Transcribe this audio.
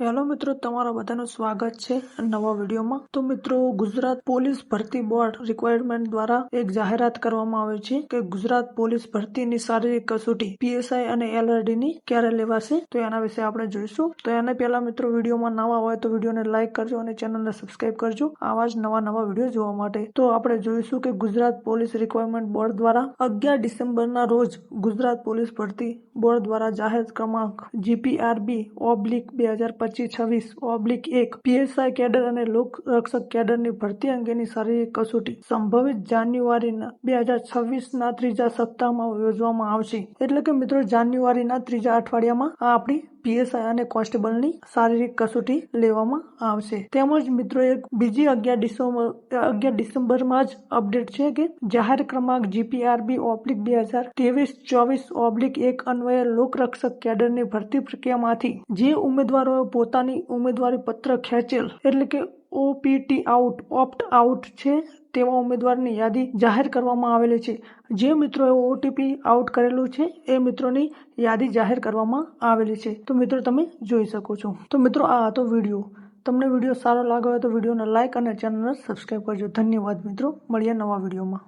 Hello મિત્રો, તમારા બધાનું સ્વાગત છે નવા વિડીયોમાં. તો મિત્રો, ગુજરાત પોલીસ ભરતી બોર્ડ રિક્વાયરમેન્ટ દ્વારા એક જાહેરાત કરવામાં આવે છે કે ગુજરાત પોલીસ ભરતીની શારીરિક કસોટી પીએસઆઈ અને એલઆરડી ની ક્યારે લેવાશે, તો એના વિશે આપણે જોઈશું. તો એને પહેલા મિત્રો, વિડીયોમાં નવા હોય તો વિડીયોને લાઇક કરજો અને ચેનલને સબસ્ક્રાઈબ કરજો આવા જ નવા નવા વીડિયો જોવા માટે. તો આપણે જોઈશું કે ગુજરાત પોલીસ રિક્વાયરમેન્ટ બોર્ડ દ્વારા અગિયાર ડિસેમ્બરના રોજ ગુજરાત પોલીસ ભરતી બોર્ડ દ્વારા જાહેર ક્રમાંક જીપીઆરબી ઓબ્લિક બે હજાર પચીસ છવ્વીસ ઓબ્લિક એક પીએસઆઈ કેડર અને લોક રક્ષક કેડરની ભરતી અંગેની શારીરિક કસોટી સંભવિત જાન્યુઆરીના બે હજાર છવ્વીસના ત્રીજા સપ્તાહમાં યોજવામાં આવશે. એટલે કે મિત્રો, જાન્યુઆરીના ત્રીજા અઠવાડિયામાં આ આપણી પીએસઆઈ અને કોન્સ્ટેબલની શારીરિક કસોટી લેવામાં આવશે. તેમજ મિત્રો, એક બીજી અગિયાર ડિસેમ્બર, અગિયાર ડિસેમ્બરમાં જ અપડેટ છે કે જાહેર ક્રમાંક જીપીઆરબી ઓબ્લિક બે હજાર ત્રેવીસ ચોવીસ ઓબ્લિક એક અન્વયે લોકરક્ષક કેડરની ભરતી પ્રક્રિયામાંથી જે ઉમેદવારોએ પોતાની ઉમેદવારી પત્ર ખેંચેલ એટલે કે ઓપીટી આઉટ ઓપ્ટ આઉટ છે તેવા ઉમેદવારની યાદી જાહેર કરવામાં આવેલી છે. જે મિત્રોએ ઓટીપી આઉટ કરેલું છે, એ મિત્રોની યાદી જાહેર કરવામાં આવેલી છે. તો મિત્રો તમે જોઈ શકો છો. તો મિત્રો આ હતો વીડિયો. તમને વીડિયો સારો લાગ્યો હોય તો વિડીયોને લાઇક અને ચેનલને સબસ્ક્રાઈબ કરજો. ધન્યવાદ મિત્રો. મળીએ નવા વિડીયોમાં.